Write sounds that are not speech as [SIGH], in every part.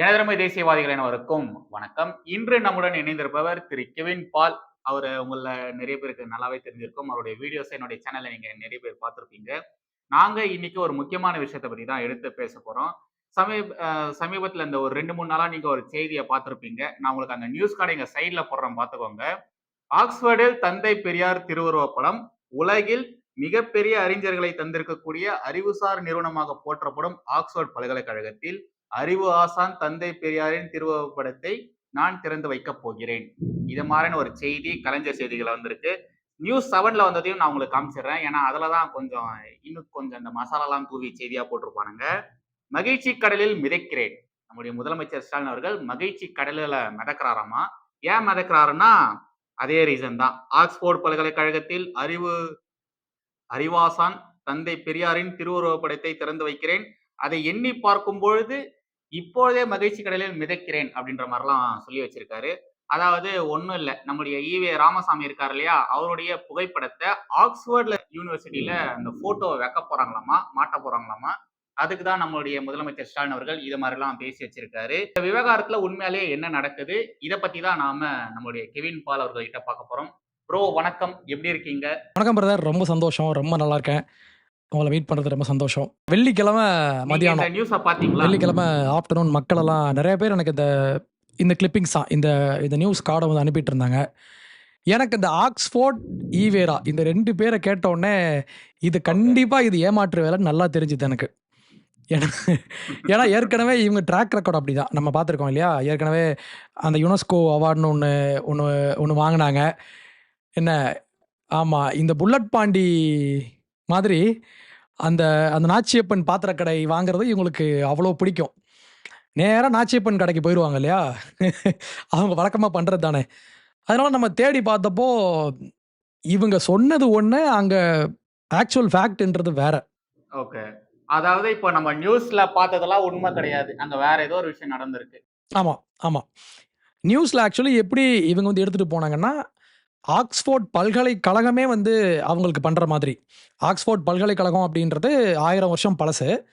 எனதருமை தேசியவாதிகள் அனைவருக்கும் வணக்கம். இன்று நம்முடன் இணைந்திருப்பவர் திரு கெவின் பால். அவர் உங்களை நிறைய பேருக்கு நல்லாவே தெரிஞ்சிருக்கும். அவருடைய வீடியோஸ் என்னுடைய சேனல்ல நீங்க நிறைய பேர் பார்த்துருப்பீங்க. நாங்க இன்னைக்கு ஒரு முக்கியமான விஷயத்தை பற்றி தான் எடுத்து பேச போறோம். சமீப சமீபத்தில் இந்த ஒரு ரெண்டு மூணு நாளாக நீங்கள் ஒரு செய்தியை பார்த்துருப்பீங்க. நான் உங்களுக்கு அந்த நியூஸ் கார்டு எங்கள் சைடில் போடுறோம் பார்த்துக்கோங்க. ஆக்ஸ்ஃபோர்டில் தந்தை பெரியார் திருவுருவப்படம் உலகில் மிகப்பெரிய அறிஞர்களை தந்திருக்கக்கூடிய அறிவுசார் நிறுவனமாக போற்றப்படும் ஆக்ஸ்போர்ட் பல்கலைக்கழகத்தில் அறிவு ஆசான் தந்தை பெரியாரின் திருவுருவப்படத்தை நான் திறந்து வைக்கப் போகிறேன். இது மாதிரியான ஒரு செய்தி கலைஞர் செய்திகள் வந்திருக்கு. நியூஸ் செவன்ல வந்ததையும் நான் உங்களுக்கு காமிச்சிடுறேன். ஏன்னா அதுல தான் கொஞ்சம் இன்னும் கொஞ்சம் இந்த மசாலாலாம் தூவி செய்தியா போட்டிருப்பானுங்க. மகிழ்ச்சி கடலில் மிதக்கிறேன். நம்முடைய முதலமைச்சர் ஸ்டாலின் அவர்கள் மகிழ்ச்சி கடலில் மிதக்கிறாராமா? ஏன் மிதக்கிறாருன்னா அதே ரீசன் தான். ஆக்ஸ்போர்ட் பல்கலைக்கழகத்தில் அறிவு அறிவாசான் தந்தை பெரியாரின் திருவுருவப்படத்தை திறந்து வைக்கிறேன். அதை எண்ணி பார்க்கும் பொழுது இப்பொழுதே மகிழ்ச்சி கடலில் மிதக்கிறேன் அப்படின்ற மாதிரிலாம் சொல்லி வச்சிருக்காரு. அதாவது ஒன்றும் இல்லை. நம்முடைய ஈவே ராமசாமி இருக்கார் இல்லையா? அவருடைய புகைப்படத்தை ஆக்ஸ்போர்ட்ல யூனிவர்சிட்டியில அந்த போட்டோவை வைக்க போறாங்களாமா? மாட்ட போறாங்களாமா? அதுக்கு தான் நம்மளுடைய முதலமைச்சர் ஸ்டாலின் அவர்கள் இது மாதிரிலாம் பேசி வச்சிருக்காரு. இந்த விவகாரத்துல உண்மையாலே என்ன நடக்குது? இதை பத்தி தான் நாம நம்மளுடைய கெவின் பால் அவர்கள்கிட்ட பார்க்க போறோம். ப்ரோ வணக்கம். எப்படி இருக்கீங்க? வணக்கம் பிரதர் ரொம்ப சந்தோஷம். ரொம்ப நல்லா இருக்கேன். உங்களை மீட் பண்ணுறது ரொம்ப சந்தோஷம். வெள்ளிக்கிழமை மதியானம். வெள்ளிக்கிழமை ஆஃப்டர்நூன் மக்கள் எல்லாம் நிறைய பேர் எனக்கு இந்த இந்த கிளிப்பிங்ஸ் தான் இந்த இந்த நியூஸ் கார்டை வந்து அனுப்பிட்டு இருந்தாங்க எனக்கு இந்த ஆக்ஸ்போர்ட் ஈவேரா இந்த ரெண்டு பேரை கேட்ட உடனே இது கண்டிப்பாக இது ஏமாற்று வேலைன்னு நல்லா தெரிஞ்சுது எனக்கு. ஏன்னா ஏன்னா ஏற்கனவே இவங்க ட்ராக் ரெக்கார்ட் அப்படி தான் நம்ம பார்த்துருக்கோம் இல்லையா? ஏற்கனவே அந்த யுனெஸ்கோ அவார்டுன்னு ஒன்று ஒன்று ஒன்று வாங்கினாங்க. என்ன? ஆமாம் இந்த புல்லட் பாண்டி மாதிரி அந்த அந்த நாச்சியப்பன் பாத்திரக்கடை வாங்குறது இவங்களுக்கு அவ்வளோ பிடிக்கும். நேராக நாச்சியப்பன் கடைக்கு போயிடுவாங்க இல்லையா? அவங்க வழக்கமாக பண்ணுறது தானே. அதனால நம்ம தேடி பார்த்தப்போ இவங்க சொன்னது ஒன்று அங்கே ஆக்சுவல் ஃபேக்ட்ன்றது வேற. ஓகே அதாவது இப்போ நம்ம நியூஸ்ல பார்த்ததெல்லாம் உண்மை கிடையாது. அங்க வேற ஏதோ ஒரு விஷயம் நடந்திருக்கு. ஆமாம் ஆமாம் நியூஸில் ஆக்சுவலி எப்படி இவங்க வந்து எடுத்துகிட்டு போனாங்கன்னா ஆக்ஸ்போர்ட் பல்கலைக்கழகமே வந்து அவங்களுக்கு பண்ணுற மாதிரி. ஆக்ஸ்போர்ட் பல்கலைக்கழகம் அப்படின்றது ஆயிரம் வருஷம் பழசு.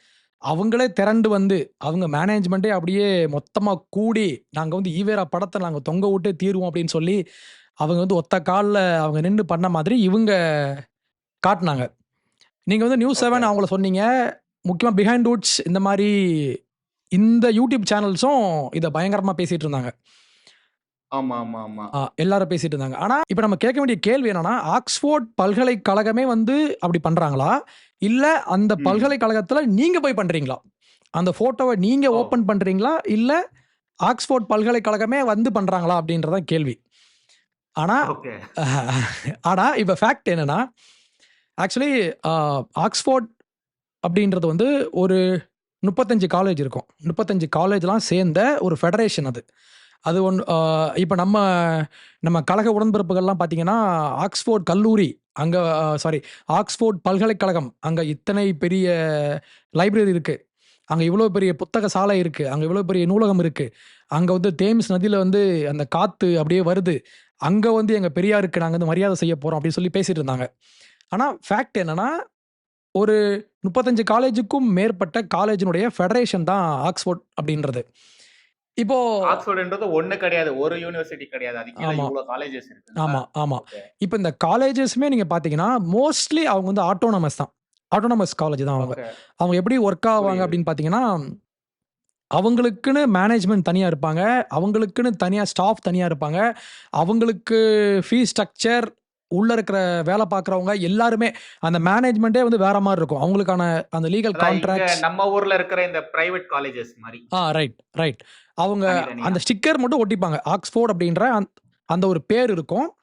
அவங்களே திரண்டு வந்து அவங்க மேனேஜ்மெண்ட்டே அப்படியே மொத்தமாக கூடி நாங்கள் வந்து ஈவேரா படத்தை நாங்கள் தொங்க விட்டே தீருவோம் அப்படின்னு சொல்லி அவங்க வந்து ஒத்த காலில் அவங்க நின்று பண்ண மாதிரி இவங்க காட்டினாங்க. நீங்கள் வந்து நியூஸ் செவன். அவங்கள சொன்னீங்க. முக்கியமாக பிஹைண்ட் ரூட்ஸ் இந்த மாதிரி இந்த யூடியூப் சேனல்ஸும் இதை பயங்கரமாக பேசிகிட்டு இருந்தாங்க. ஆமா ஆமா ஆமா. எல்லாரும் பேசிட்டு இருந்தாங்க. ஆனா இப்ப நம்ம கேட்க வேண்டிய கேள்வி என்னன்னா ஆக்ஸ்போர்ட் பல்கலைக்கழகமே வந்து அப்படி பண்றாங்களா? இல்ல அந்த. பல்கலைக்கழகத்துல நீங்க போய் பண்றீங்களா? அந்த போட்டோவை நீங்க. ஓபன் பண்றீங்களா? இல்ல ஆக்ஸ்போர்ட் பல்கலைக்கழகமே வந்து பண்றாங்களா? அப்படின்றதான் கேள்வி. ஆனா [LAUGHS] ஆனா இப்ப ஃபேக்ட் என்னன்னா ஆக்சுவலி ஆக்ஸ்போர்ட் அப்படின்றது வந்து ஒரு முப்பத்தஞ்சு காலேஜ் இருக்கும். முப்பத்தஞ்சு காலேஜ்லாம் சேர்ந்த ஒரு ஃபெடரேஷன் அது. அது ஒன்று இப்போ நம்ம நம்ம கழக உடன்பிறப்புகள்லாம் பார்த்தீங்கன்னா ஆக்ஸ்போர்ட் கல்லூரி அங்கே சாரி ஆக்ஸ்போர்ட் பல்கலைக்கழகம் அங்கே இத்தனை பெரிய லைப்ரரி இருக்குது அங்கே இவ்வளோ பெரிய புத்தக சாலை இருக்குது அங்கே இவ்வளோ பெரிய நூலகம் இருக்குது அங்கே வந்து தேம்ஸ் நதியில் வந்து அந்த காற்று அப்படியே வருது. அங்கே வந்து எங்கள் பெரியாருக்கு நாங்கள் வந்து மரியாதை செய்ய போகிறோம் அப்படின்னு சொல்லி பேசிகிட்டு இருந்தாங்க. ஆனால் ஃபேக்ட் என்னென்னா ஒரு முப்பத்தஞ்சு காலேஜுக்கும் மேற்பட்ட காலேஜினுடைய ஃபெடரேஷன் தான் ஆக்ஸ்போர்ட் அப்படின்றது. இப்போ ஆக்ஸ்போர்ட்ன்றது ஒண்ணு கிடையாது ஒரு யூனிவர்சிட்டி கிடையாது அது கீழ ஆமா. இவ்வளவு காலேஜஸ் இருக்கு ஆமாம் Okay. இப்போ இந்த காலேஜஸ்மே நீங்கள் பார்த்தீங்கன்னா மோஸ்ட்லி அவங்க வந்து ஆட்டோனமஸ் தான் ஆட்டோனமஸ் காலேஜ் தான் அவங்க. அவங்க எப்படி ஒர்க் ஆவாங்க. அப்படின்னு பார்த்தீங்கன்னா அவங்களுக்குன்னு மேனேஜ்மெண்ட் தனியாக இருப்பாங்க அவங்களுக்குன்னு தனியாக ஸ்டாஃப் தனியாக இருப்பாங்க அவங்களுக்கு ஃபீஸ் ஸ்ட்ரக்சர் உள்ளே இருக்கிற வேலை பார்க்குறவங்க எல்லாருமே அந்த மேனேஜ்மெண்ட்டே வந்து வேற மாதிரி இருக்கும். அவங்களுக்கான அந்த லீகல் கான்ட்ராக்ட்ஸ் நம்ம ஊர்ல இருக்கிற இந்த பிரைவேட் காலேஜஸ் மாதிரி. ஆ ரைட் ரைட் அவங்க. அந்த ஸ்டிக்கர் மட்டும் ஒட்டிப்பாங்க. ஆக்ஸ்போர்ட் அப்படின்ற அந்த- ஒரு பேர் இருக்கும்.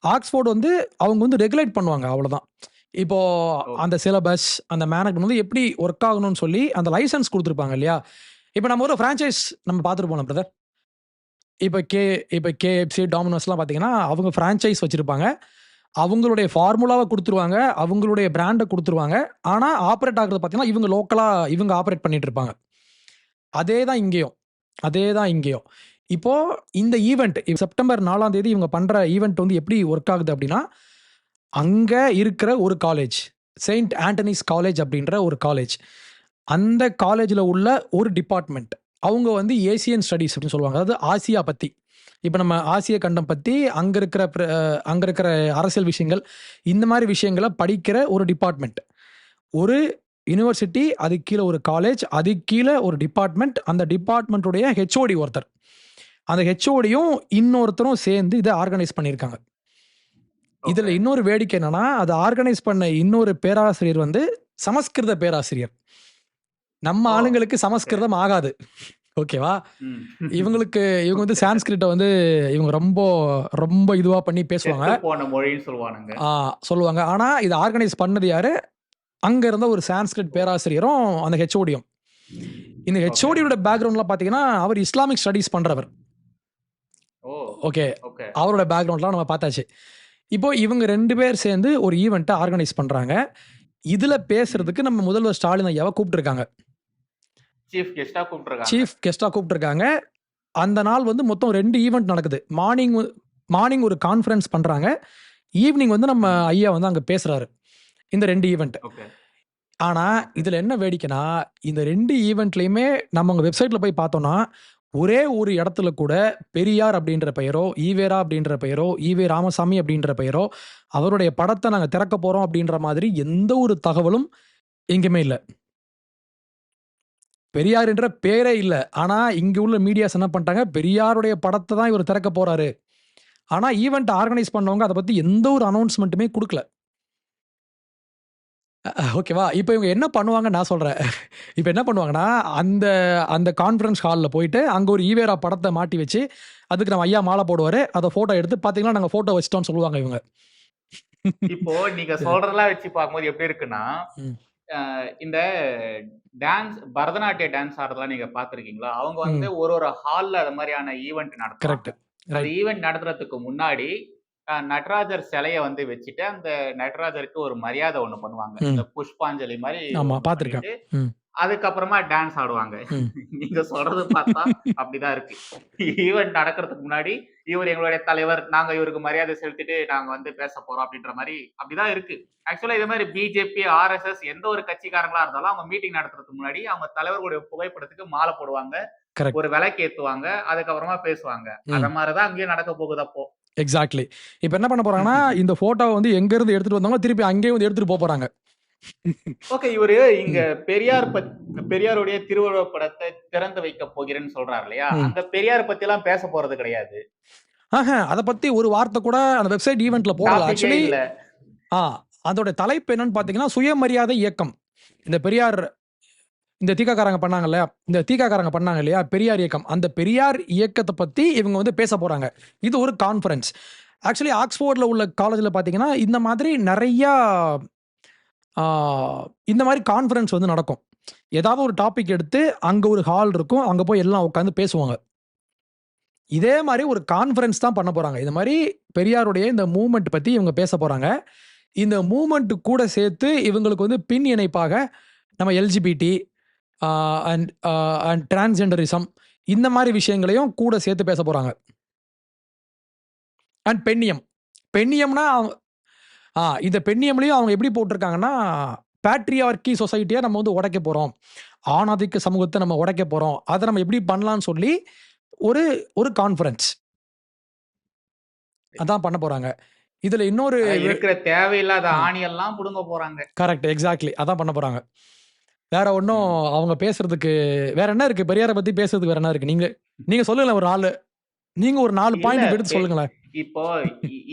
ஆக்ஸ்போர்ட் வந்து அவங்க வந்து ரெகுலேட் பண்ணுவாங்க அவ்வளவுதான். இப்போ. அந்த சிலபஸ் அந்த மேனேஜ்மெண்ட் வந்து எப்படி ஒர்க் ஆகணும்னு சொல்லி அந்த லைசன்ஸ் கொடுத்துருப்பாங்க இல்லையா? இப்போ நம்ம ஒரு ஃப்ரான்ச்சைஸ் நம்ம பார்த்துட்டு போனோம் பிரதர் இப்போ கே இப்போ கேஎஃப்சி டாமினோஸ்லாம் பார்த்தீங்கன்னா அவங்க ஃப்ரான்ச்சைஸ் வச்சுருப்பாங்க. அவங்களுடைய ஃபார்முலாவை கொடுத்துருவாங்க அவங்களுடைய பிராண்டை கொடுத்துருவாங்க. ஆனால் ஆப்ரேட் ஆகுறது பார்த்தீங்கன்னா இவங்க லோக்கலாக இவங்க ஆப்ரேட் பண்ணிட்டு இருப்பாங்க. அதே தான் இங்கேயும். அதே தான் இங்கேயும். இப்போ இந்த ஈவெண்ட் செப்டம்பர் நாலாம் தேதி இவங்க பண்ணுற ஈவெண்ட் வந்து எப்படி ஒர்க் ஆகுது அப்படின்னா அங்கே இருக்கிற ஒரு காலேஜ் செயின்ட் ஆண்டனிஸ் காலேஜ் அப்படின்ற ஒரு காலேஜ் அந்த காலேஜில் உள்ள ஒரு டிபார்ட்மெண்ட் அவங்க வந்து ஏசியன் ஸ்டடீஸ் அப்படின்னு சொல்லுவாங்க. அதாவது ஆசியா பற்றி இப்போ நம்ம ஆசிய கண்டம் பற்றி அங்கே இருக்கிற அங்கே இருக்கிற அரசியல் விஷயங்கள் இந்த மாதிரி விஷயங்களை படிக்கிற ஒரு டிபார்ட்மெண்ட் ஒரு யுனிவர்சிட்டி அதுக்கு கீழே ஒரு காலேஜ் அதுக்கு கீழே ஒரு டிபார்ட்மெண்ட் அந்த டிபார்ட்மெண்ட்டுடைய ஹெச்ஓடி ஒருத்தர். அந்த ஹெச்ஓடியும் இன்னொருத்தரும் சேர்ந்து இதை ஆர்கனைஸ் பண்ணியிருக்காங்க. இதில் இன்னொரு வேடிக்கை என்னன்னா அதை ஆர்கனைஸ் பண்ண இன்னொரு பேராசிரியர் வந்து சமஸ்கிருத பேராசிரியர். நம்ம ஆளுங்களுக்கு சமஸ்கிருதம் ஆகாது. ஓகேவா? இவங்களுக்கு இவங்க வந்து சான்ஸ்கிரிட்டை வந்து இவங்க ரொம்ப ரொம்ப இதுவாக பண்ணி பேசுவாங்க. ஆ, சொல்லுவாங்க. ஆனால் இதை ஆர்கனைஸ் பண்ணது யாரு? அங்கே இருந்த ஒரு சான்ஸ்கிரிட் பேராசிரியரும் அந்த ஹெச்ஓடியும் இந்த ஹெச்ஓடியோட பேக்ரவுண்ட்லாம் பார்த்தீங்கன்னா அவர் இஸ்லாமிக் ஸ்டடீஸ் பண்ணுறவர் ஓ ஓகே. அவரோட பேக்ரவுண்ட்லாம் நம்ம பார்த்தாச்சு. இப்போ இவங்க ரெண்டு பேர் சேர்ந்து ஒரு ஈவெண்ட்டை ஆர்கனைஸ் பண்ணுறாங்க இதில் பேசுறதுக்கு நம்ம முதல்வர் ஸ்டாலின் ஐயாவை கூப்பிட்டுருக்காங்க. சீஃப் கெஸ்டா கூப்பிட்டுருக்காங்க. சீஃப் கெஸ்ட்டாக கூப்பிட்டுருக்காங்க. அந்த நாள் வந்து மொத்தம் ரெண்டு ஈவெண்ட் நடக்குது. மார்னிங் மார்னிங் ஒரு கான்ஃபரன்ஸ் பண்ணுறாங்க ஈவினிங் வந்து நம்ம ஐயா வந்து அங்கே பேசுகிறாரு இந்த ரெண்டு ஈவெண்ட் ஓகே. இதில் என்ன வேடிக்கைனா இந்த ரெண்டு ஈவெண்ட்லையுமே நம்ம உங்கள் வெப்சைட்டில் போய் பார்த்தோன்னா ஒரே ஒரு இடத்துல கூட பெரியார் அப்படின்ற பெயரோ ஈவேரா அப்படின்ற பெயரோ ஈவே ராமசாமி அப்படின்ற பெயரோ அவருடைய படத்தை நாங்கள் திறக்க போகிறோம் அப்படின்ற மாதிரி எந்த ஒரு தகவலும் எங்கேயுமே இல்லை. பெரியார் என்ற பேரே இல்லை. ஆனால் இங்கே உள்ள மீடியாஸ் என்ன பண்ணிட்டாங்க? பெரியாருடைய படத்தை தான் இவர் திறக்க போகிறாரு ஆனால் ஈவெண்ட் ஆர்கனைஸ் பண்ணவங்க அதை பற்றி எந்த ஒரு அனௌன்ஸ்மெண்ட்டுமே கொடுக்கல. ஓகேவா இப்போ இவங்க என்ன பண்ணுவாங்க நான் சொல்கிறேன் இப்போ என்ன பண்ணுவாங்கன்னா அந்த அந்த கான்ஃபரன்ஸ் ஹாலில் போயிட்டு அங்கே ஒரு ஈவேரா படத்தை மாட்டி வச்சு அதுக்கு நம்ம ஐயா மாலை போடுவார். அதை ஃபோட்டோ எடுத்து பார்த்தீங்கன்னா நாங்கள் ஃபோட்டோ வச்சிட்டோம்னு சொல்லுவாங்க இவங்க. இப்போ நீங்க சொல்றதெல்லாம் வச்சு பார்க்கும்போது எப்படி இருக்குன்னா இந்த டான்ஸ் பரதநாட்டிய டான்ஸ் ஆடுறதெல்லாம் நீங்க பாத்திருக்கீங்களா அவங்க வந்து ஒரு ஒரு ஹால்ல அது மாதிரியான ஈவெண்ட் நடத்துவாங்க. கரெக்ட் அந்த ஈவெண்ட் நடத்துறதுக்கு முன்னாடி நடராஜர் சிலைய வந்து வச்சுட்டு அந்த நடராஜருக்கு ஒரு மரியாதை ஒண்ணு பண்ணுவாங்க. இந்த புஷ்பாஞ்சலி மாதிரி அதுக்கப்புறமா டான்ஸ் ஆடுவாங்க. நீங்க சொல்றது பார்த்தா அப்படிதான் இருக்கு. ஈவெண்ட் நடக்கிறதுக்கு முன்னாடி இவர் எங்களுடைய தலைவர் நாங்க இவருக்கு மரியாதை செலுத்திட்டு நாங்க வந்து பேச போறோம் அப்படின்ற மாதிரி அப்படிதான் இருக்கு. ஆக்சுவலா இது மாதிரி பிஜேபி ஆர்எஸ்எஸ் எந்த ஒரு கட்சிக்காரங்களா இருந்தாலும் அவங்க மீட்டிங் நடத்துறதுக்கு முன்னாடி அவங்க தலைவர்களுடைய புகைப்படத்துக்கு மாலை போடுவாங்க ஒரு விளக்கு ஏத்துவாங்க அதுக்கப்புறமா பேசுவாங்க. அத மாதிரிதான் அங்கேயும் நடக்க போகுது அப்போ. எக்ஸாக்ட்லி இப்போ என்ன பண்ண போகிறாங்கன்னா [LAUGHS] இந்த ஃபோட்டோவை வந்து எங்கேருந்து எடுத்துகிட்டு வந்தாங்க திருப்பி அங்கேயே வந்து எடுத்துகிட்டு போக போகிறாங்க ஓகே இவரு இங்க பெரியார் பத் பெரியாருடைய திருவுருவப் படத்தை திறந்து வைக்க போகிறேன்னு சொல்றாரு இல்லையா? அந்த பெரியார் பத்தி எல்லாம் பேச போறது கிடையாது. ஆஹா அதை பற்றி ஒரு வார்த்தை கூட அந்த வெப்சைட் ஈவெண்ட்டில் போடல. ஆக்சுவலி இல்ல. ஆ அதோட தலைப்பு என்னன்னு பார்த்தீங்கன்னா சுயமரியாதை இயக்கம். இந்த பெரியார் இந்த தீக்காக்காரங்க பண்ணாங்க இல்லையா? இந்த தீக்காக்காரங்க பண்ணாங்க இல்லையா? பெரியார் இயக்கம். அந்த பெரியார் இயக்கத்தை பற்றி இவங்க வந்து பேச போகிறாங்க இது ஒரு கான்ஃபரன்ஸ் ஆக்சுவலி ஆக்ஸ்போர்டில் உள்ள காலேஜில் பார்த்தீங்கன்னா இந்த மாதிரி நிறையா இந்த மாதிரி கான்ஃபரன்ஸ் வந்து நடக்கும். ஏதாவது ஒரு டாபிக் எடுத்து அங்கே ஒரு ஹால் இருக்கும் அங்கே போய் எல்லாம் உட்காந்து பேசுவாங்க. இதே மாதிரி ஒரு கான்ஃபரன்ஸ் தான் பண்ண போகிறாங்க இந்த மாதிரி பெரியாருடைய இந்த மூமெண்ட் பற்றி இவங்க பேச போகிறாங்க இந்த மூமெண்ட் கூட சேர்த்து இவங்களுக்கு வந்து பின் இணைப்பாக நம்ம எல்ஜிபிடி அண்ட் அண்ட் டிரான்ஸ்ஜெண்டரிசம் இந்த மாதிரி விஷயங்களையும் கூட சேர்த்து பேச போகிறாங்க அண்ட் பெண்ணியம். பெண்ணியம்னா இந்த பெண்ணியம்லையும் அவங்க எப்படி போட்டிருக்காங்கன்னா பேட்ரியார்கி சொசைட்டியை நம்ம வந்து உடைக்க போகிறோம் ஆணாதிக்க சமூகத்தை நம்ம உடைக்க போகிறோம் அதை நம்ம எப்படி பண்ணலாம்னு சொல்லி ஒரு ஒரு கான்ஃபரன்ஸ் அதான் பண்ண போகிறாங்க இதில் இன்னொரு இருக்கிற தேவையில்லாத. ஆணியெல்லாம் புடுங்க போறாங்க. கரெக்ட் எக்ஸாக்ட்லி அதான் பண்ண போகிறாங்க வேற ஒன்றும் அவங்க பேசுறதுக்கு வேற என்ன இருக்கு? பெரியாரை பற்றி பேசுறதுக்கு வேற என்ன இருக்கு? நீங்க நீங்க சொல்லுங்களேன் ஒரு நாலு நீங்க ஒரு நாலு பாயிண்ட் எடுத்து சொல்லுங்களேன். இப்போ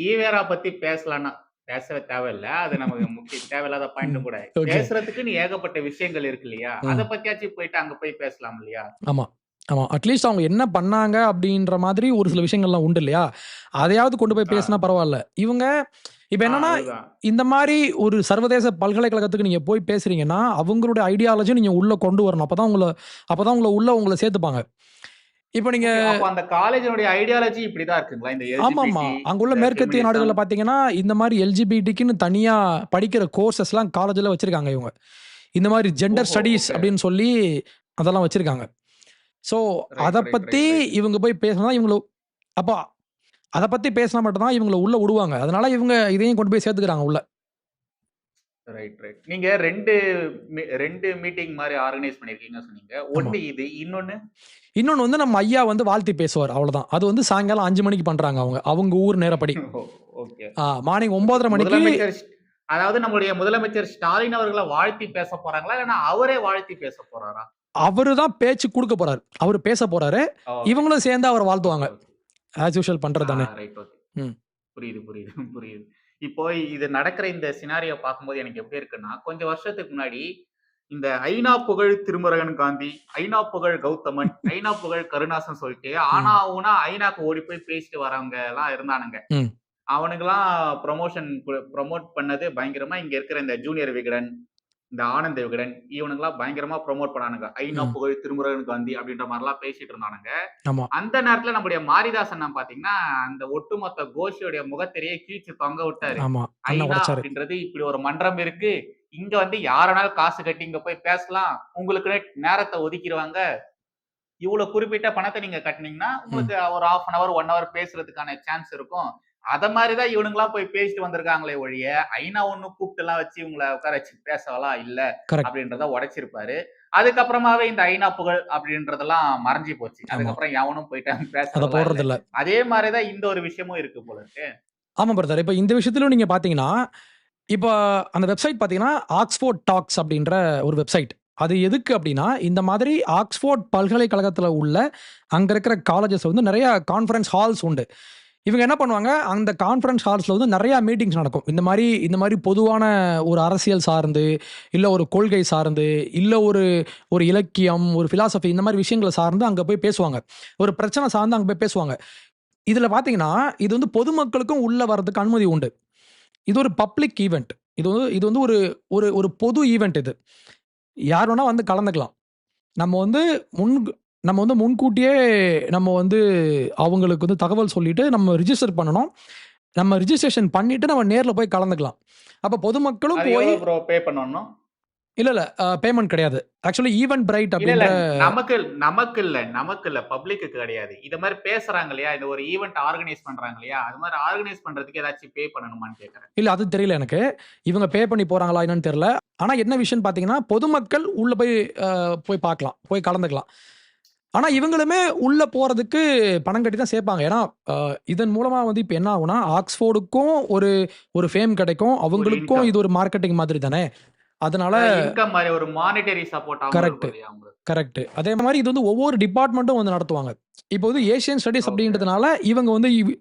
ஈவேரா பத்தி பேசலாம்னா பேச தேவையில்ல. அது நமக்கு முக்கிய தேவையில்லாத பாயிண்ட் கூட. [LAUGHS] Okay. பேசுறதுக்குன்னு ஏகப்பட்ட விஷயங்கள் இருக்கு இல்லையா. அத பத்தியாச்சும் போயிட்டு அங்க போய் பேசலாம் இல்லையா? ஆமாம் ஆமாம் அட்லீஸ்ட் அவங்க என்ன பண்ணாங்க அப்படின்ற மாதிரி ஒரு சில விஷயங்கள்லாம் உண்டு இல்லையா? அதையாவது கொண்டு போய். பேசினா பரவாயில்ல. இவங்க இப்போ என்னன்னா. இந்த மாதிரி ஒரு சர்வதேச பல்கலைக்கழகத்துக்கு நீங்கள் போய் பேசுறீங்கன்னா அவங்களுடைய ஐடியாலஜி நீங்கள் உள்ளே கொண்டு வரணும். அப்போ தான் உங்களை அப்போ தான் உங்களை உள்ள உங்களை சேர்த்துப்பாங்க. இப்போ அப்போ அந்த காலேஜினுடைய ஐடியாலஜி இப்படிதான் இருக்குங்களா இந்த ஆமாம் அங்குள்ள மேற்கத்திய? நாடுகளில் பார்த்தீங்கன்னா இந்த மாதிரி எல்ஜிபிடிக்குன்னு தனியாக படிக்கிற கோர்சஸ்லாம் காலேஜில் வச்சுருக்காங்க இவங்க இந்த மாதிரி ஜெண்டர் ஸ்டடீஸ். அப்படின்னு சொல்லி அதெல்லாம் வச்சுருக்காங்க ஸோ அதை right. இவங்க போய் பேசினா இவங்கள அப்போ அதை பற்றி பேசினா மட்டும்தான் இவங்களை உள்ளே விடுவாங்க அதனால இவங்க இதையும் கொண்டு போய் சேர்த்துக்கிறாங்க உள்ள ரைட், ரைட். நீங்க 2 மீ 2 மீட்டிங் மாரி ஆர்கனைஸ் பண்ணியிருக்கீங்கன்னு சொன்னீங்க. ஒண்ணு இது. இன்னொன்னு? இன்னொன்னு வந்து நம்ம ஐயா வந்து வாழ்த்தி பேசுவார். அவ்வளோதான். அது வந்து சாயங்காலம் 5 மணிக்கு பண்றாங்க அவங்க. அவங்க ஊர் நேரப்படி. [LAUGHS] மார்னிங் 9:30 மணிக்கு அதாவது நம்முடைய முதலமைச்சர் ஸ்டாலின் அவர்கள வாழ்த்தி பேச போறாங்களா? இல்லன்னா அவரே வாழ்த்தி பேச போறாரா? அவரு தான் பேச்சு குடுக்க போறாரு. அவரு பேச போறாரு. இவங்களும் சேர்ந்து அவர வாழ்த்துவாங்க. ஆஸ் யூசுவல் பண்றது தானே. புரியுது, புரியுது, புரியுது. இப்போ இது நடக்கிற இந்த சினாரியோ பார்க்கும்போது எனக்கு எப்படி இருக்குன்னா, கொஞ்சம் வருஷத்துக்கு முன்னாடி இந்த ஐநா புகழ் திருமுருகன் காந்தி, ஐநா புகழ் கௌதமன், [LAUGHS] ஐநா புகழ் கருணாசன் சொல்லிட்டு ஆனா. ஊனா ஐநாக்கு ஓடி போய் பேசிட்டு வரவங்கலாம் இருந்தானுங்க. ம். அவனுங்கலாம் ப்ரமோஷன் ப்ரமோட் பண்ணது பயங்கரமா இங்க இருக்கிற இந்த ஜூனியர் விகடன், இந்த ஆனந்த விகடன் இவனுங்கலாம் பயங்கரமா ப்ரமோட் பண்ணானுங்க. ஐநா. புகழ் திருமுருகன் காந்தி அப்படின்ற மாரிலாம் பேசிட்டு இருந்தானுங்க. அந்த நேரத்துல நம்முடைய மாரிதாஸ் அண்ணன் பார்த்தீங்கன்னா, அந்த ஒட்டுமொத்த கோஷ்டியோட முகத்திரையே கிழிச்சு தொங்க விட்டாரு. ஐநா. அப்படின்றது இப்படி ஒரு மன்றம் இருக்கு. இங்க வந்து யார் வேணாலும் காசு கட்டி இங்க போய் பேசலாம். உங்களுக்குன்னு நேரத்த ஒதுக்கிருவாங்க. இவ்வளோ குறிப்பிட்ட பணத்த நீங்க கட்டுனீங்கன்னா. உங்களுக்கு ஒரு 1/2 அன் ஹவர், 1 ஹவர் பேசுறதுக்கான சான்ஸ் இருக்கும். அத மாரி தான் இவனுங்கலாம் போய் பேசிட்டு வந்திருக்காங்களே ஒழிய, ஐநா ஒண்ணும் கூப்ட்டுலாம் வச்சு இவங்கள உட்கார வச்சு பேசவலாம் இல்ல. அப்படின்றத உடைச்சிருப்பாரு. அதுக்கப்புறமாவே இந்த ஐநா புகழ் அப்படின்றதெல்லாம் மறைஞ்சு போச்சு. அதுக்கப்புறம் எவனும் போயிட்டு அத பேசுறதெல்லாம் இல்ல. அதே மாரி தான் இந்த ஒரு விஷயமும் இருக்கு போல இருக்கு. ஆமா பிரதர். இப்ப இந்த விஷயத்திலும் நீங்க பார்த்தீங்கன்னா, இப்ப அந்த வெப்சைட் பார்த்தீங்கன்னா, ஆக்ஸ்போர்ட் டாக்ஸ் அப்படின்ற ஒரு வெப்சைட். அது எதுக்கு அப்படின்னா, இந்த மாதிரி ஆக்ஸ்போர்ட் பல்கலைக்கழகத்தில உள்ள அங்க இருக்கிற காலேஜஸ் வந்து நெறைய கான்ஃபரன்ஸ் ஹால்ஸ் உண்டு. இவங்க என்ன பண்ணுவாங்க, அந்த கான்ஃபரன்ஸ் ஹால்ஸில் வந்து நிறையா மீட்டிங்ஸ் நடக்கும். இந்த மாதிரி இந்த மாதிரி பொதுவான ஒரு அரசியல் சார்ந்து, இல்லை ஒரு கொள்கை சார்ந்து, இல்லை ஒரு ஒரு இலக்கியம், ஒரு ஃபிலாசபி இந்த மாதிரி விஷயங்களை சார்ந்து அங்கே போய் பேசுவாங்க. ஒரு பிரச்சனை சார்ந்து அங்கே போய் பேசுவாங்க. இதில் பார்த்தீங்கன்னா, இது வந்து பொதுமக்களுக்கும் உள்ளே வரதுக்கு அனுமதி உண்டு. இது ஒரு பப்ளிக் ஈவெண்ட் இது வந்து இது வந்து ஒரு ஒரு ஒரு பொது ஈவெண்ட் இது. யார் வேணால் வந்து கலந்துக்கலாம். நம்ம வந்து முன் நம்ம வந்து முன்கூட்டியே நம்ம வந்து அவங்களுக்கு வந்து தகவல் சொல்லிட்டு நம்ம ரிஜிஸ்டர் பண்ணணும். நம்ம ரிஜிஸ்ட்ரேஷன் பண்ணிட்டு நம்ம நேர்ல போய் கலந்துக்கலாம். அப்ப பொதுமக்களும் போய் பே பண்ணணும்? இல்ல, இல்ல. பேமெண்ட் கிடையாது. Actually event pride. அப்படின்ற நமக்கு நமக்கு இல்ல நமக்கு இல்ல. பப்ளிக்கு கிடையாது. இத மாரி பேசுறாங்க இல்லையா? இந்த ஒரு ஈவென்ட் ஆர்கனைஸ் பண்றாங்க இல்லையா? அது மாரி ஆர்கனைஸ் பண்றதுக்கு ஏதாச்சும் பே பண்ணணுமான்னு கேட்கிறேன். இல்ல அது தெரியல எனக்கு. இவங்க பே பண்ணி போறாங்களா என்னன்னு தெரியல. ஆனா என்ன விஷயம்னு பார்த்தீங்கன்னா, பொதுமக்கள் உள்ள போய் போய் பார்க்கலாம். போய் கலந்துக்கலாம். ஆனா இவங்களுமே உள்ள போறதுக்கு பணம் கட்டி தான் சேர்ப்பாங்க. ஏன்னா, இதன் மூலமா வந்து இப்ப என்ன ஆகும்னா, ஆக்ஸ்போர்டுக்கும் ஒரு ஒரு ஃபேம் கிடைக்கும். ஒரு அவங்களுக்கும் இன்கம். இது ஒரு மார்க்கெட்டிங் மாதிரி தானே. அதனால இன்கம் ஒரு மானிட்டரி கரெக்ட். இருக்கும் இல்லையா உங்களுக்கு? கரெக்ட். அதே மாரி இது வந்து ஒவ்வொரு டிபார்ட்மெண்ட்டும் வந்து நடத்துவாங்க. இப்போ வந்து ஏசியன் ஸ்டடீஸ் ஓகே. அப்படின்றதுனால இவங்க வந்து இவ்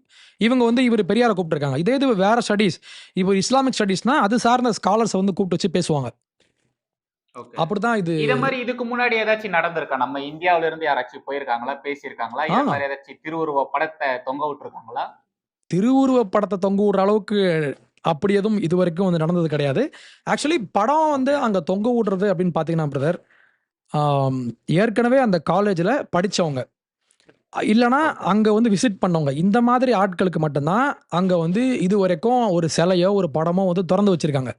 இவங்க வந்து இவரு பெரியார கூப்பிட்டுருக்காங்க. இதே இது வேற ஸ்டடீஸ் இப்போ இஸ்லாமிக் ஸ்டடீஸ்னா அது சார்ந்த ஸ்காலர்ஸ வந்து கூப்பிட்டு வச்சு பேசுவாங்க. அப்படிதான் இது இத மாரி இதுக்கு முன்னாடி ஏதாச்சும் நடந்திருக்கா? நம்ம இந்தியாவுல இருந்து யாராச்சும் போயிருக்காங்களா? பேசியிருக்காங்களா? ஆ. இத மாரி ஏதாச்சும் திருவுருவ படத்த தொங்க விட்டுருக்காங்களா? திருவுருவப் படத்த தொங்க விடுற அளவுக்கு அப்படி எதுவும் இதுவரைக்கும் வந்து நடந்தது கிடையாது. ஆக்சுவலி படம் வந்து. அங்க தொங்க விடுறது அப்படின்னு பார்த்தீங்கன்னா பிரதர், ஏற்கனவே அந்த காலேஜ்ல படிச்சவங்க. இல்லன்னா ஓகே. அங்க வந்து விசிட் பண்ணவங்க. இந்த மாதிரி ஆட்களுக்கு மட்டும் தான் அங்க வந்து இதுவரைக்கும் ஒரு சிலையோ, ஒரு படமோ வந்து தொறந்து வச்சிருக்காங்க.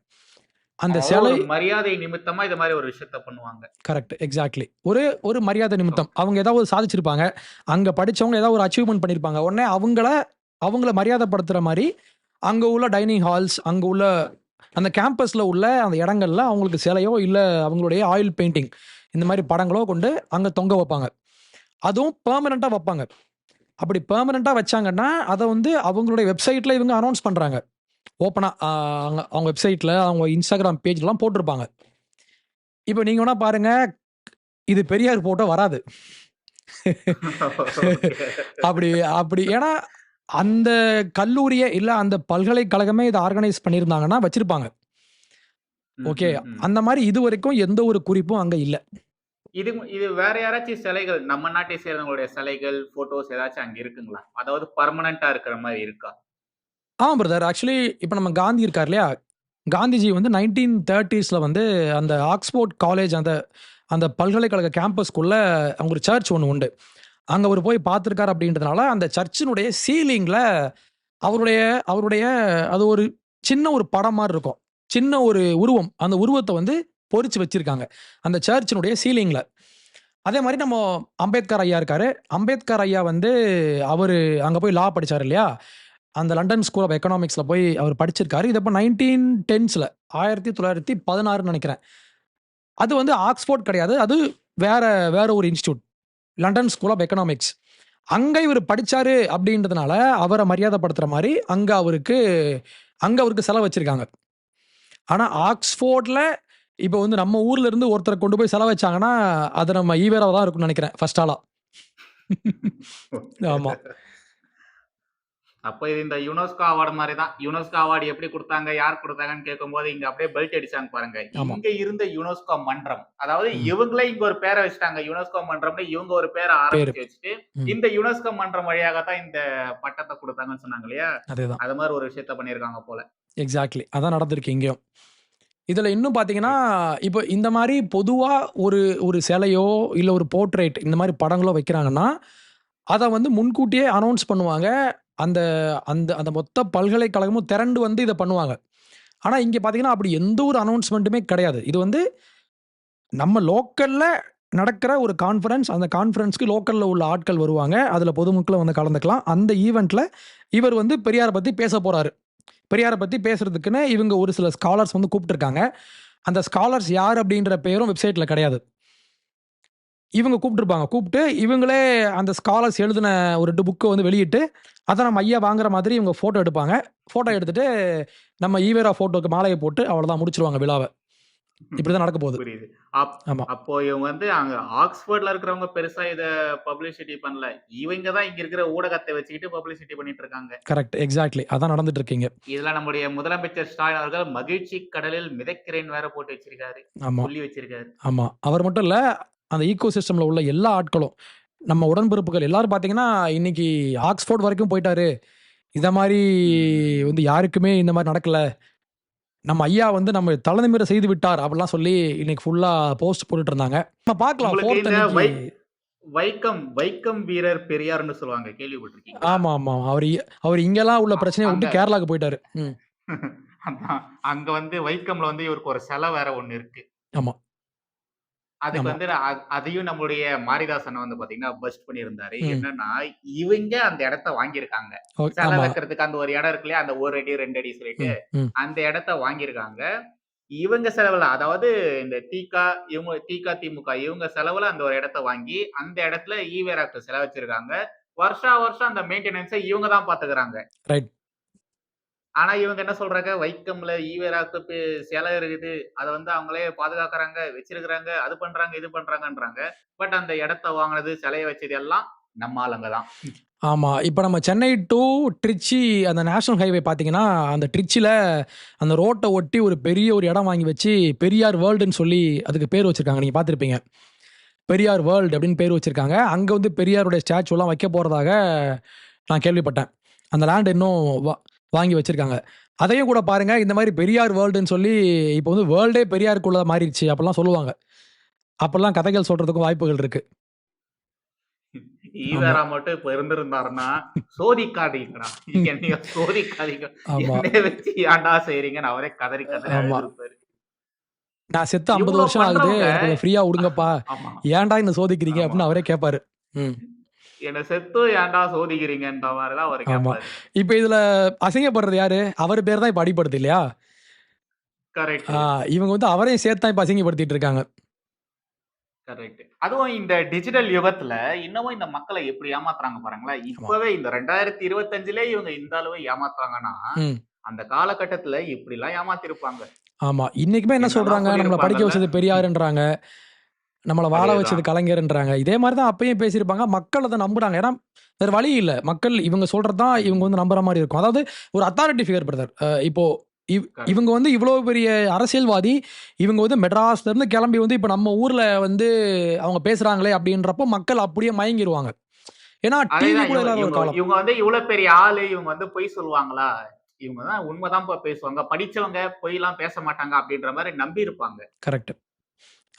அந்த சிலை மரியாதை நிமித்தமா இத மாரி ஒரு விஷயத்த பண்ணுவாங்க. கரெக்ட். எக்ஸாக்ட்லி. ஒரு ஒரு மரியாதை நிமித்தம். அவங்க ஏதாவது சாதிச்சிருப்பாங்க. அங்க படிச்சவங்க ஏதாவது ஒரு அச்சீவ்மென்ட் பண்ணியிருப்பாங்க. உடனே அவங்கள அவங்கள மரியாதைப்படுத்துற மாரி, அங்க உள்ள டைனிங் ஹால்ஸ், அங்க உள்ள அந்த கேம்பஸ்ல உள்ள அந்த இடங்கள்ல அவங்களுக்கு சிலையோ, இல்ல அவங்களுடைய ஆயில் பெயிண்டிங் இந்த மாரி படங்களோ கொண்டு அங்க தொங்க வைப்பாங்க. அதுவும் பெர்மனன்ட்டா வைப்பாங்க. அப்படி பெர்மனன்ட்டா வச்சாங்கன்னா, அத வந்து அவங்களுடைய வெப்சைட்ல இவங்க அனவுன்ஸ் பண்றாங்க. ஓப்பனா அ அவங்க அவங்க வெப்சைட்ல, அவங்க Instagram பேஜ்லலாம் போட்டிருப்பாங்க. இப்ப நீங்க வேணா பாருங்க, இது பெரியார் போட்டோ வராது. [LAUGHS] அப்படி அப்படி ஏன்னா, அந்த கல்லூரியே இல்ல அந்த பல்கலைக்கழகமே இத ஆர்கனைஸ் பண்ணியிருந்தாங்கன்னா வச்சிருப்பாங்க. ஓகே. அந்த மாரி இதுவரைக்கும் எந்த ஒரு குறிப்பும் அங்க இல்ல. இது இது வேற யாராச்சும் சிலைகள் நம்ம நாட்டை சேர்ந்தவங்களுடைய சிலைகள், ஃபோட்டோஸ் ஏதாச்சும் அங்க இருக்குங்களா? அதாவது பெர்மனன்ட்டா இருக்கிற மாரி இருக்கா? ஆமாம் பிரதர். ஆக்சுவலி இப்போ நம்ம காந்தி இருக்கார் இல்லையா? காந்திஜி வந்து 1930ஸ்ல வந்து அந்த ஆக்ஸ்போர்ட் காலேஜ் அந்த அந்த பல்கலைக்கழக கேம்பஸ்க்குள்ளே அவங்க ஒரு சர்ச் ஒன்று உண்டு. அங்கே அவர் போய் பார்த்துருக்காரு அப்படின்றதுனால, அந்த சர்ச்சினுடைய சீலிங்கில் அவருடைய அவருடைய அது ஒரு சின்ன ஒரு படம் மாதிரி இருக்கும். சின்ன ஒரு உருவம். அந்த உருவத்தை வந்து பொறிச்சு வச்சிருக்காங்க. அந்த சர்ச்சினுடைய சீலிங்கில் அதே மாதிரி நம்ம அம்பேத்கர் ஐயா இருக்காரு. அம்பேத்கர் ஐயா வந்து அவர் அங்கே போய் லா படித்தார் இல்லையா? அந்த லண்டன் ஸ்கூல் ஆஃப் எக்கனாமிக்ஸ்ல போய் அவர் படிச்சிருக்காரு. இது அப்ப 1910ஸ்ல 1916ன்னு நெனைக்கிறேன். அது வந்து ஆக்ஸ்ஃபோர்ட் கிடையாது. அது வேற வேற ஒரு institute. London School of Economics. அங்க இவரு படிச்சாரு அப்படின்றதுனால, அவர மரியாதைப்படுத்துற மாரி அங்க அவருக்கு அங்க அவருக்கு செலவு வச்சிருக்காங்க. ஆனா ஆக்ஸ்ஃபோர்ட்ல இப்ப வந்து நம்ம ஊர்ல இருந்து ஒருத்தர கொண்டு போய் செலவு வச்சாங்கன்னா, அது நம்ம ஈவேராவா தான் இருக்கும்னு நெனைக்கிறேன். ஃபர்ஸ்ட் ஆளா. [LAUGHS] ஆமா. அப்ப இது இந்த யுனெஸ்கோ அவார்ட் மாரி தான். யுனெஸ்கோ அவார்ட் எப்படி குடுத்தாங்க? யார் குடுத்தாங்கன்னு கேட்கும்போது, இங்க அப்படியே பெல்ட் அடிச்சாங்க பாருங்க. இங்க இருந்த யுனெஸ்கோ மன்றம். அதாவது. இவங்களே இங்க ஒரு பேர வச்சுட்டாங்க. யுனெஸ்கோ மன்றம்னு இவங்க ஒரு பேர. ஆரம்பிச்சு வச்சுட்டு. இந்த யுனெஸ்கோ மன்றம் வழியாக தான் இந்த பட்டத்த குடுத்தாங்கன்னு சொன்னாங்க இல்லையா? அது மாரி ஒரு விஷயத்த பண்ணியிருக்காங்க போல. எக்ஸாக்ட்லி. அதான் நடந்திருக்கு இங்கேயும். இதுல இன்னும் பார்த்தீங்கன்னா, இப்ப இந்த மாரி பொதுவா ஒரு ஒரு சிலையோ, இல்ல ஒரு போர்ட்ரெய்ட் இந்த மாரி படங்களோ வைக்கிறாங்கன்னா, அத வந்து முன்கூட்டியே அனவுன்ஸ் பண்ணுவாங்க. அந்த அந்த அந்த மொத்த பல்கலைக்கழகமும் திரண்டு வந்து இதை பண்ணுவாங்க. ஆனால் இங்கே பார்த்தீங்கன்னா, அப்படி எந்த ஒரு அனௌன்ஸ்மெண்ட்டுமே கிடையாது. இது வந்து நம்ம லோக்கலில் நடக்கிற ஒரு கான்ஃபரன்ஸ். அந்த கான்ஃபரன்ஸ்க்கு லோக்கலில் உள்ள ஆட்கள் வருவாங்க. அதில் பொதுமக்களும் வந்து கலந்துக்கலாம். அந்த ஈவெண்ட்டில் இவர் வந்து பெரியாரை பற்றி பேசப் போகிறாரு பெரியாரை பற்றி பேசுறதுக்குன்னு இவங்க ஒரு சில ஸ்காலர்ஸ் வந்து கூப்பிட்டுருக்காங்க அந்த ஸ்காலர்ஸ் யார் அப்படின்ற பேரும் வெப்சைட்டில் கிடையாது. இவங்க கூப்ட்டுருப்பாங்க. கூப்ட்டு இவங்களே அந்த ஸ்காலர்ஸ் எழுதின ஒரு 2 புக்க வந்து வெளியிட்டு, அத நம்ம ஐயா வாங்குற மாதிரி இவங்க ஃபோட்டோ எடுப்பாங்க. ஃபோட்டோ எடுத்துட்டு நம்ம ஈவேரா ஃபோட்டோக்கு மாலைய போட்டு அவ்வளோதான் முடிச்சுருவாங்க விழாவ. இப்படிதான் நடக்க போகுது. புரியுது. ஆமா. அப்போ இவங்க வந்து அங்க ஆக்ஸ்போர்ட்ல இருக்கிறவங்க பெருசா இத பப்ளிசிட்டி பண்ணல. இவங்க தான் இங்க இருக்கிற ஊடகத்த வச்சுக்கிட்டு பப்ளிசிட்டி பண்ணிட்டு இருக்காங்க. கரெக்ட். எக்ஸாக்ட்லி. அதான் நடந்துட்டு இருக்கு இங்க. இதுல நம்முடைய முதலமைச்சர் ஸ்டாலின் அவர்கள் மகிழ்ச்சி கடலில் மிதக்கிறேன் வேற போட்டு வச்சிருக்காரு. ஆமா. சொல்லி வச்சிருக்காரு. ஆமா. அவர் மட்டும் இல்ல, அந்த ஈக்கோ சிஸ்டம்ல உள்ள எல்லா ஆட்களும், நம்ம உடன்பிறப்புகள் எல்லாரும் பார்த்தீங்கன்னா, இன்னைக்கு ஆக்ஸ்போர்ட் வரைக்கும் போயிட்டாரு. இத மாரி ம். வந்து யாருக்குமே இந்த மாரி நடக்கல. நம்ம ஐயா வந்து நம்ம தலை நிமிர செய்து விட்டார். அப்படிலாம் சொல்லி இன்னைக்கு ஃபுல்லா போஸ்ட் போட்டுட்டு இருந்தாங்க. நம்ம பார்க்கலாம் உங்களுக்கு 4த் இந்த வை அன்னைக்கு வைக்கம் வைக்கம் வீரர் பெரியார்ன்னு சொல்லுவாங்க. கேள்விப்பட்டிருக்கீங்களா? ஆமா, ஆமா. அவரு அவரு இங்கலாம் உள்ள பிரச்சனைய விட்டு கேரளாக்கு போயிட்டாரு. [LAUGHS] அங்க வந்து வைக்கம்ல வந்து இவருக்கு ஒரு சிலை வேற ஒண்ணு இருக்கு. ஆமா. அதுக்கு ஆமா. வந்து அ அதையும் நம்முடைய மாரிதாசன் வந்து பார்த்தீங்கன்னா, பஸ்ட் பண்ணியிருந்தாரு. ம். என்னன்னா, இவங்க அந்த இடத்த வாங்கியிருக்காங்க. ஓக் சிலை ஆமா. வைக்கிறதுக்கு அந்த ஒரு இடம் இருக்கு இல்லையா? அந்த 1 அடி, 2 அடி சொல்லிட்டு, ம், ம். அந்த இடத்த வாங்கியிருக்காங்க. இவங்க செலவுல அதாவது இந்த திக இவங்க திக, திமுக இவங்க செலவுல அந்த ஒரு இடத்த வாங்கி, அந்த இடத்துல ஈவேராக்கு சிலை வச்சிருக்காங்க. வருஷா வருஷம் அந்த மெயின்டெனன்ஸ இவங்க தான் பார்த்துக்கிறாங்க. ரைட். ஆனா இவங்க என்ன சொல்றாங்க, வைக்கம்ல ஈவேராக்கு சிலை இருக்குது. அதை வந்து அவங்களே பாதுகாக்கிறாங்க வச்சிருக்கிறாங்க, அது பண்றாங்க, இது பண்றாங்கன்றாங்க. பட் அந்த இடத்த வாங்கினது சிலையை வச்சது எல்லாம் நம்ம ஆளுங்க தான். ஆமா. இப்ப நம்ம சென்னை டூ ட்ரிச்சி அந்த நேஷனல் ஹைவே பார்த்தீங்கன்னா, அந்த ட்ரிச்சில அந்த ரோட்டை ஒட்டி ஒரு பெரிய ஒரு இடம் வாங்கி வச்சு, பெரியார் வேர்ல்டுன்னு சொல்லி அதுக்கு பேர் வச்சிருக்காங்க. நீங்க பார்த்துருப்பீங்க பெரியார் வேர்ல்டு அப்படின்னு பேர் வச்சிருக்காங்க. அங்க வந்து பெரியாருடைய ஸ்டாச்சுலாம் வைக்க போறதாக நான் கேள்விப்பட்டேன். அந்த லேண்ட் இன்னும் வாங்கி வச்சிருக்காங்க. அதையும் கூட பாருங்க, இந்த மாரி பெரியார் வேர்ல்டுன்னு சொல்லி இப்போ வந்து வேர்ல்டே பெரியாருக்குள்ள மாறிருச்சு அப்படிலாம் சொல்லுவாங்க. அப்பல்லாம் கதைகள் சொல்றதுக்கும் வாய்ப்புகள் இருக்கு. ஈவேரா மட்டும் இப்ப இருந்திருந்தாருன்னா, சோதிக்காதீங்கடா. என்னைய சோதிக்காதீங்க. ஆமா. என்னைய வச்சு ஏன்டா செய்றீங்கன்னு அவரே கதறி கதறி ஆமா. அழுதுருப்பாரு. நான் செத்து 50 இவ்ளோ வருஷம் ஆகுது. ஃப்ரீயா விடுங்கப்பா. ஏன்டா என்ன சோதிக்கிறீங்க. அப்படின்னு அவரே கேட்பாரு. என்ன செத்து ஏன்டா சோதிக்கிறீங்கன்ற மாரி தான் அவரு. கேட்பாரு. இப்ப இதுல அசிங்கப்படுறது யாரு? அவரு பேர் தான் இப்ப அடிபடுது இல்லையா? கரெக்ட். இவங்க வந்து அவரையும் சேர்த்து தான் இப்ப அசிங்கப்படுத்திட்டு இருக்காங்க. கரெக்ட். அதுவும் இந்த டிஜிட்டல் யுகத்துல இன்னமும் இந்த மக்கள எப்படி ஏமாத்துறாங்க பாருங்களேன். இப்பவே இந்த 2025லயே இவங்க இந்த அளவு ஏமாத்துறாங்கன்னா. அந்த காலகட்டத்துல இப்படிலாம் ஏமாத்திருப்பாங்க. ஆமா. இன்னைக்குமே என்ன சொல்றாங்க? நம்மள படிக்க. வச்சது பெரியாருன்றாங்க. நம்மள வாழ வச்சது. கலைஞர்ன்றாங்க. இதே மாரி தான் அப்பயும் பேசியிருப்பாங்க. மக்கள் அத நம்புறாங்க. ஏன்னா, வேற வழி இல்ல. மக்கள் இவங்க சொல்றது தான் இவங்க வந்து நம்புற மாரி இருக்கும். அதாவது ஒரு அத்தாரிட்டி ஃபிகர் பிரதர். இப்போ. இவங்க வந்து இவ்ளோ பெரிய அரசியல்வாதி. இவங்க வந்து மெட்ராஸ்ல இருந்து கிளம்பி வந்து இப்ப நம்ம ஊர்ல வந்து அவங்க பேசுறாங்களே அப்படின்றப்போ மக்கள் அப்படியே மயங்கிருவாங்க. ஏன்னா டிவி கூட இவங்க இல்லாத ஒரு இவங்க காலம். இவங்க வந்து இவ்ளோ பெரிய ஆளு, இவங்க வந்து பொய் சொல்லுவாங்களா? இவங்க தான் உண்மதான்ப்பா பேசுவாங்க. படிச்சவங்க பொய்லாம் பேச மாட்டாங்க அப்படின்ற மாரி நம்பி இருப்பாங்க. கரெக்ட்.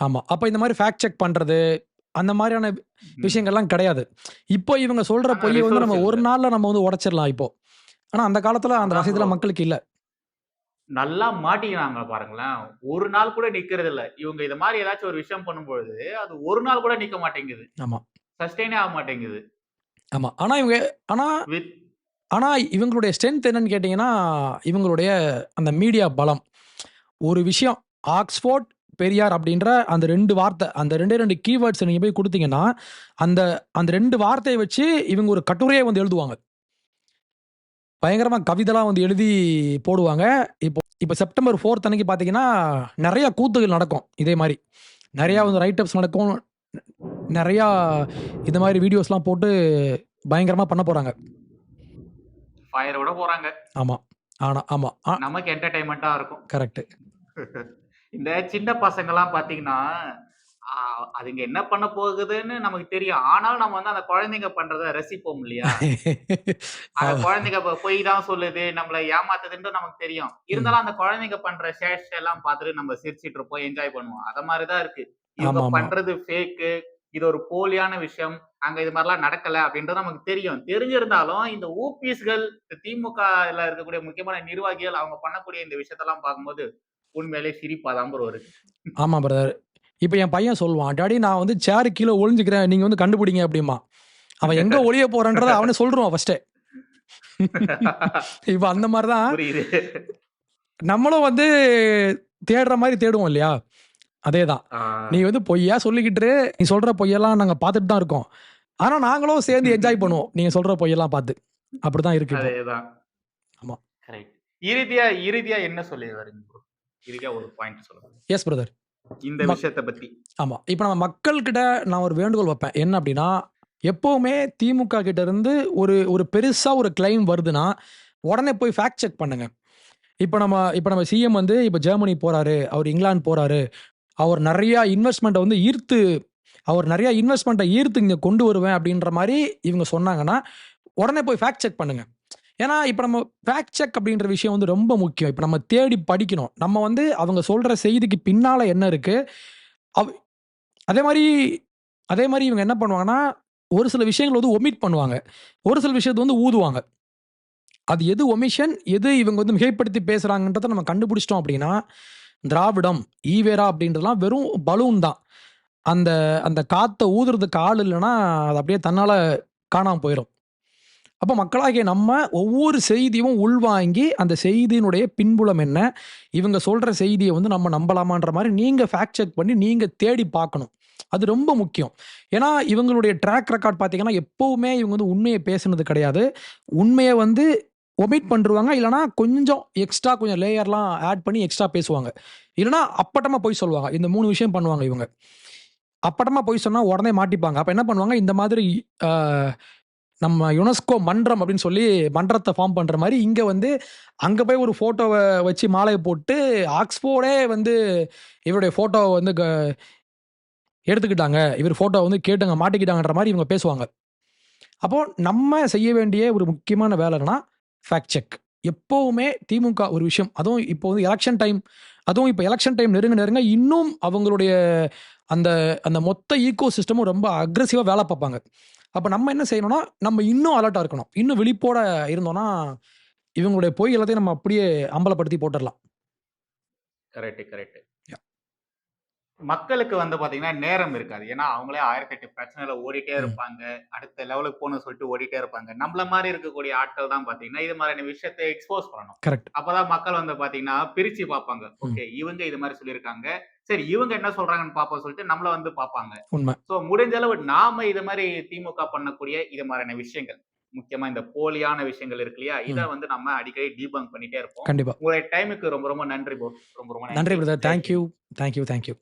ஆமா. அப்ப இந்த மாரி ஃபேக்ட் செக் பண்றது, அந்த மாரியான ம். விஷயங்கள்லாம் கிடையாது. இப்போ இவங்க சொல்ற பொய்ய வந்து நம்ம ஒரு. நாள்ல நம்ம வந்து உடைச்சிரலாம் இப்போ. ஆனா அந்த காலத்துல அந்த. வசதிலாம் மக்களுக்கு இல்ல. நல்லா மாட்டிக்கிறாங்க பாருங்களேன். ஒரு நாள் கூட நிக்கிறது இல்ல. இவங்க இத மாரி ஏதாச்சும் ஒரு விஷயம் பண்ணும்பொழுது, அது ஒரு நாள் கூட நிக்க மாட்டேங்குது. ஆமா. சஸ்டெயினே ஆக மாட்டேங்குது. ஆமா. ஆனா இவங்க ஆனா ஆனா இவங்களுடைய ஸ்ட்ரென்த் என்னன்னு கேட்டீங்கன்னா, இவங்களுடைய அந்த மீடியா பலம். ஒரு விஷயம் ஆக்ஸ்ஃபோர்ட், பெரியார் அப்படின்ற அந்த 2 வார்த்தை, அந்த 2டே 2 கீவேர்ட்ஸ நீங்க போய் குடுத்தீங்கன்னா, அந்த அந்த 2 வார்த்தைய வச்சு இவங்க ஒரு கட்டுரையே வந்து எழுதுவாங்க. பயங்கரமா கவிதைலாம் வந்து எழுதி போடுவாங்க. இப்போ இப்ப செப்டம்பர் 4த் அன்னைக்கு பார்த்தீங்கன்னா, நெறைய கூத்துகள் நடக்கும். இதே மாரி. நெறையா. வந்து ரைட் அப்ஸ் நடக்கும். நெறையா இந்த மாரி வீடியோஸ்லாம் போட்டு பயங்கரமா பண்ண போறாங்க. ஃபயர் விட போறாங்க. ஆமா. ஆனா ஆமா. ஆ நமக்கு என்டர்டெயின்மென்ட்டா இருக்கும். கரெக்ட். [LAUGHS] இந்த சின்ன பசங்கலாம் பார்த்தீங்கன்னா, ஆ அதுங்க என்ன பண்ண போகுதுன்னு நமக்கு தெரியும். ஆனாலும் நம்ம வந்து அந்த குழந்தைங்க பண்றத ரசிப்போம் இல்லையா? அந்த. குழந்தைங்க பொய் தான் சொல்லுது, நம்மள ஏமாத்துதுன்ட்டு நமக்கு தெரியும். இருந்தாலும் அந்த குழந்தைங்க பண்ற சேஷ்டைலாம் பார்த்துட்டு நம்ம சிரிச்சுட்டு இருப்போம், என்ஜாய் பண்ணுவோம். அத மாரி தான் இருக்கு. இவங்க. பண்றது ஃபேக்கு. இது ஒரு போலியான விஷயம். அங்க இது மாரிலாம் நடக்கல அப்படின்றது நமக்கு தெரியும். தெரிஞ்சிருந்தாலும் இந்த ஊபிஸ்கள், இந்த திமுகல இருக்கக்கூடிய முக்கியமான நிர்வாகிகள் அவங்க பண்ணக்கூடிய இந்த விஷயத்தெல்லாம் பார்க்கும்போது, உண்மையிலேயே சிரிப்பா தான் ப்ரோ இருக்கு. ஆமா பிரதர். இப்ப என் பையன் சொல்லுவான், "டாடி நான் வந்து சேருக்கு கீழ ஒளிஞ்சுக்கிறேன். நீங்க வந்து கண்டுபிடிங்க" அப்படிம்பான். அவன் எங்க [LAUGHS] ஒளிய போறான்றத அவனே சொல்ருவான் ஃபர்ஸ்ட்டே. [LAUGHS] இப்ப அந்த தான் புரியுது. நம்மளும் வந்து தேடுற மாரி தேடுவோம் இல்லையா? அதேதான். ஆ. நீ வந்து பொய்யா சொல்லிக்கிட்டு. நீ சொல்ற பொய்யெல்லாம் நாங்க பார்த்துட்டு தான் இருக்கோம். ஆனா நாங்களும் சேர்ந்து என்ஜாய் பண்ணுவோம். நீங்க சொல்ற பொய்யெல்லாம் பார்த்து. அப்படிதான் இருக்கு. அதேதான். ஆமா. கரெக்ட். இறுதியா இறுதியா என்ன சொல்ல வரீங்க இறுதியா ஒரு பாயிண்ட் சொல்லுங்க. Yes brother. இந்த விஷயத்த பத்தி. ஆமா. இப்ப நம்ம மக்கள்கிட்ட நான் ஒரு வேண்டுகோள் வைப்பேன். என்ன அப்படின்னா, எப்பவுமே திமுக கிட்ட இருந்து ஒரு ஒரு பெருசா ஒரு கிளைம் வருதுன்னா, உடனே போய் ஃபேக்ட் செக் பண்ணுங்க. இப்ப நம்ம இப்ப நம்ம சிஎம் வந்து இப்ப ஜெர்மனி போறாரு. அவர் இங்கிலாந்து போறாரு. அவர் நெறைய இன்வெஸ்ட்மென்ட்ட வந்து ஈர்த்து அவர் நெறைய இன்வெஸ்ட்மென்ட்ட ஈர்த்து இங்க கொண்டு வருவேன் அப்படின்ற மாரி இவங்க சொன்னாங்கன்னா, உடனே போய் ஃபேக்ட் செக் பண்ணுங்க. ஏன்னா, இப்போ நம்ம ஃபேக்ட் செக் அப்படின்ற விஷயம் வந்து ரொம்ப முக்கியம். இப்போ நம்ம தேடி படிக்கணும். நம்ம வந்து அவங்க சொல்கிற செய்திக்கு பின்னால் என்ன இருக்குது அவ் அதே மாதிரி அதே மாதிரி இவங்க என்ன பண்ணுவாங்கன்னா, ஒரு சில விஷயங்கள் வந்து ஒமிட் பண்ணுவாங்க. ஒரு சில விஷயத்தை வந்து ஊதுவாங்க. அது எது ஒமிஷன், எது இவங்க வந்து மிகைப்படுத்தி பேசுகிறாங்கன்றத நம்ம கண்டுபிடிச்சிட்டோம் அப்படின்னா, திராவிடம், ஈவேரா அப்படின்றதெல்லாம் வெறும் பலூன் தான். அந்த அந்த காற்றை ஊதுறதுக்கு ஆள் இல்லைன்னா அது அப்படியே தன்னால் காணாமல் போயிடும் அப்போ மக்களாகிய நம்ம ஒவ்வொரு செய்தியும் உள்வாங்கி, அந்த செய்தியினுடைய பின்புலம் என்ன? இவங்க சொல்கிற செய்தியை வந்து நம்ம நம்பலாமான்ற மாதிரி நீங்கள் ஃபேக்ட் செக் பண்ணி நீங்கள் தேடி பார்க்கணும். அது ரொம்ப முக்கியம். ஏன்னா, இவங்களுடைய ட்ராக் ரெக்கார்ட் பார்த்தீங்கன்னா, எப்போவுமே இவங்க வந்து உண்மையை பேசுனது கிடையாது. உண்மையை வந்து ஒமிட் பண்ணிருவாங்க. இல்லைனா கொஞ்சம் எக்ஸ்ட்ரா கொஞ்சம் லேயர்லாம் ஆட் பண்ணி எக்ஸ்ட்ரா பேசுவாங்க. இல்லைனா அப்பட்டமாக பொய் சொல்லுவாங்க. இந்த மூணு விஷயம் பண்ணுவாங்க இவங்க. அப்பட்டமாக பொய் சொன்னால் உடனே மாட்டிப்பாங்க. அப்போ என்ன பண்ணுவாங்க, இந்த மாதிரி நம்ம யுனெஸ்கோ மன்றம் அப்படின்னு சொல்லி மன்றத்தை ஃபார்ம் பண்ற மாதிரி இங்க வந்து அங்க போய் ஒரு ஃபோட்டோவை வச்சு மாலையை போட்டு, ஆக்ஸ்ஃபோர்டே வந்து இவருடைய ஃபோட்டோவை வந்து க எடுத்துக்கிட்டாங்க. இவர் ஃபோட்டோ வந்து கேட்டுங்க மாட்டிக்கிட்டாங்கன்ற மாதிரி இவங்க பேசுவாங்க. அப்போ நம்ம செய்ய வேண்டிய ஒரு முக்கியமான வேலை என்னன்னா, ஃபேக்ட் செக். எப்போவுமே திமுக ஒரு விஷயம் அதுவும் இப்போ வந்து எலக்ஷன் டைம் அதுவும் இப்போ எலெக்ஷன் டைம் நெருங்க நெருங்க இன்னும் அவங்களுடைய அந்த அந்த மொத்த ஈக்கோ சிஸ்டமும் ரொம்ப அக்ரெசிவா வேலை பார்ப்பாங்க. அப்ப நம்ம என்ன செய்யணும்னா, நம்ம இன்னும் அலர்ட்டா இருக்கணும். இன்னும் விழிப்போட இருந்தோம்னா, இவங்களுடைய பொய் எல்லாத்தையும் நம்ம அப்படியே அம்பலப்படுத்தி போட்டுறலாம். Correct, correct. மக்களுக்கு வந்து பார்த்தீங்கன்னா, நேரம் இருக்காது. ஏன்னா, அவங்களே 1008 பிரச்சனையில ஓடிட்டே. இருப்பாங்க. அடுத்த லெவலுக்கு போணும்னு சொல்லிட்டு ஓடிட்டே இருப்பாங்க. நம்மள மாரி இருக்கக்கூடிய ஆட்கள் தான் பார்த்தீங்கன்னா, இது மாரியான விஷயத்த எக்ஸ்போஸ் பண்ணணும். கரெக்ட். அப்பதான் மக்கள் வந்து பார்த்தீங்கன்னா, பிரிச்சு பார்ப்பாங்க. ஓகே, இவங்க இது மாரி சொல்லியிருக்காங்க. சரி இவங்க என்ன சொல்றாங்கன்னு பார்ப்போம்னு சொல்லிட்டு நம்மள வந்து பார்ப்பாங்க. உண்ம. ஸோ முடிஞ்ச அளவு நாம இது மாரி திமுக பண்ணக்கூடிய இது மாரியான விஷயங்கள், முக்கியமா இந்த போலியான விஷயங்கள் இருக்கு இல்லையா? இத. வந்து நம்ம அடிக்கடி டீபங்க் பண்ணிட்டே இருப்போம். கண்டிப்பா. உங்களுடைய டைமுக்கு ரொம்ப ரொம்ப நன்றி. ரொம்ப ரொம்ப நன்றி. பிரதர். ஜெய் தேங்க் ஹிந்த்.